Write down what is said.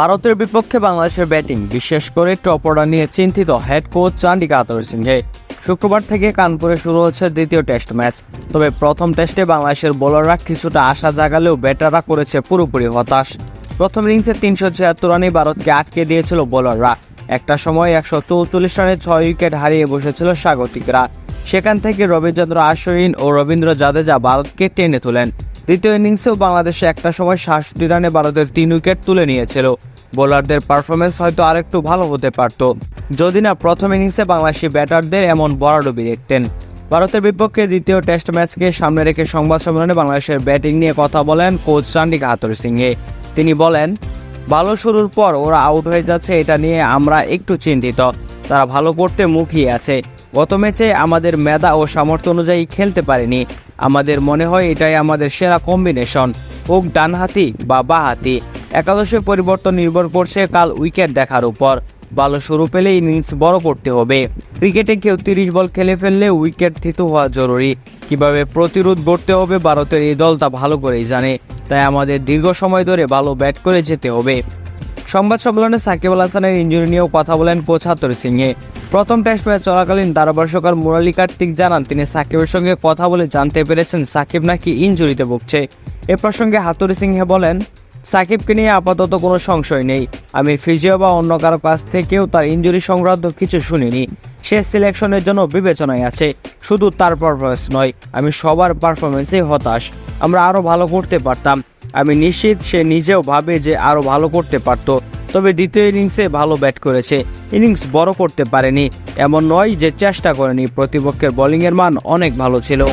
ভারতের বিপক্ষে বাংলাদেশের ব্যাটিং, বিশেষ করে টপ অর্ডার নিয়ে চিন্তিত হেড কোচ চান্ডিকা আতর সিংহে। শুক্রবার থেকে কানপুরে শুরু হচ্ছে দ্বিতীয় টেস্ট ম্যাচ তবে প্রথম টেস্টে বাংলাদেশের বোলাররা কিছুটা আশা জাগালেও ব্যাটাররা করেছে পুরোপুরি হতাশ। প্রথম ইনিংসে তিনশো ছিয়াত্তর রানে ভারতকে আটকে দিয়েছিল বোলাররা একটা সময় একশো চৌচল্লিশ রানে ছয় উইকেট হারিয়ে বসেছিল স্বাগতিকরা। সেখান থেকে রবিচন্দ্র আশ্বিন ও রবীন্দ্র জাদেজা ভারতকে টেনে তোলেন। দ্বিতীয় ইনিংসেও বাংলাদেশে একটা সময় সাতষট্টি রানে ভারতের তিন উইকেট তুলে নিয়েছিল। বোলারদের পারফরমেন্স হয়তো আরেকটু ভালো হতে পারত। যদি না প্রথম ইনিংসে বাংলাদেশি ব্যাটারদের এমন বড়াডুবি দেখতেন। ভারতের বিপক্ষে দ্বিতীয় টেস্ট ম্যাচকে সামনে রেখে সংবাদ সম্মেলনে বাংলাদেশের ব্যাটিং নিয়ে কথা বলেন কোচ চান্ডিকা হাতুর সিংহে। তিনি বলেন, ভালো শুরুর পর ওরা আউট হয়ে যাচ্ছে, এটা নিয়ে আমরা একটু চিন্তিত। তারা ভালো করতে মুখিয়ে আছে। গত ম্যাচে আমাদের মেধা ও সামর্থ্য অনুযায়ী খেলতে পারেনি। আমাদের মনে হয় এটাই আমাদের সেরা কম্বিনেশন হোক ডানহাতি বা বাহাতি। একাদশের পরিবর্তন নির্ভর করছে কাল উইকেট দেখার উপর। ভালো শুরু পেলে ইনিংস বড় করতে হবে। ক্রিকেটে কেউ তিরিশ বল খেলে ফেললে উইকেট থিত হওয়া জরুরি। কীভাবে প্রতিরোধ গড়তে হবে ভারতের এই দল তা ভালো করেই জানে। তাই আমাদের দীর্ঘ সময় ধরে ভালো ব্যাট করে যেতে হবে। সংবাদ সম্মেলনে সাকিব আল হাসানের ইঞ্জুরি নিয়েও কথা বলেন কোচ হাতর সিংহে। প্রথম টেস্ট ম্যাচ চলাকালীন ধারাভাষ্যকার মুরালী কার্তিক জানান, তিনি সাকিবের সঙ্গে কথা বলে জানতে পেরেছেন সাকিব নাকি ইঞ্জুরিতে ভুগছে। এ প্রসঙ্গে হাতুরি সিংহে বলেন সাকিবকে নিয়ে আপাতত কোনো সংশয় নেই। আমি ফিজিও বা অন্য কারও কাছ থেকেও তার ইঞ্জুরি সংক্রান্ত কিছু শুনিনি। সে সিলেকশনের জন্য বিবেচনায় আছে। শুধু তার পারফরমেন্স নয়, আমি সবার পারফরমেন্সেই হতাশ। আমরা আরও ভালো করতে পারতাম। আমি নিশ্চিত সে নিজেও ভাবে যে আরও ভালো করতে পারত। তবে দ্বিতীয় ইনিংসে ভালো ব্যাট করেছে। ইনিংস বড় করতে পারেনি। এমন নয় যে চেষ্টা করেনি। প্রতিপক্ষের বোলিংয়ের মান অনেক ভালো ছিল।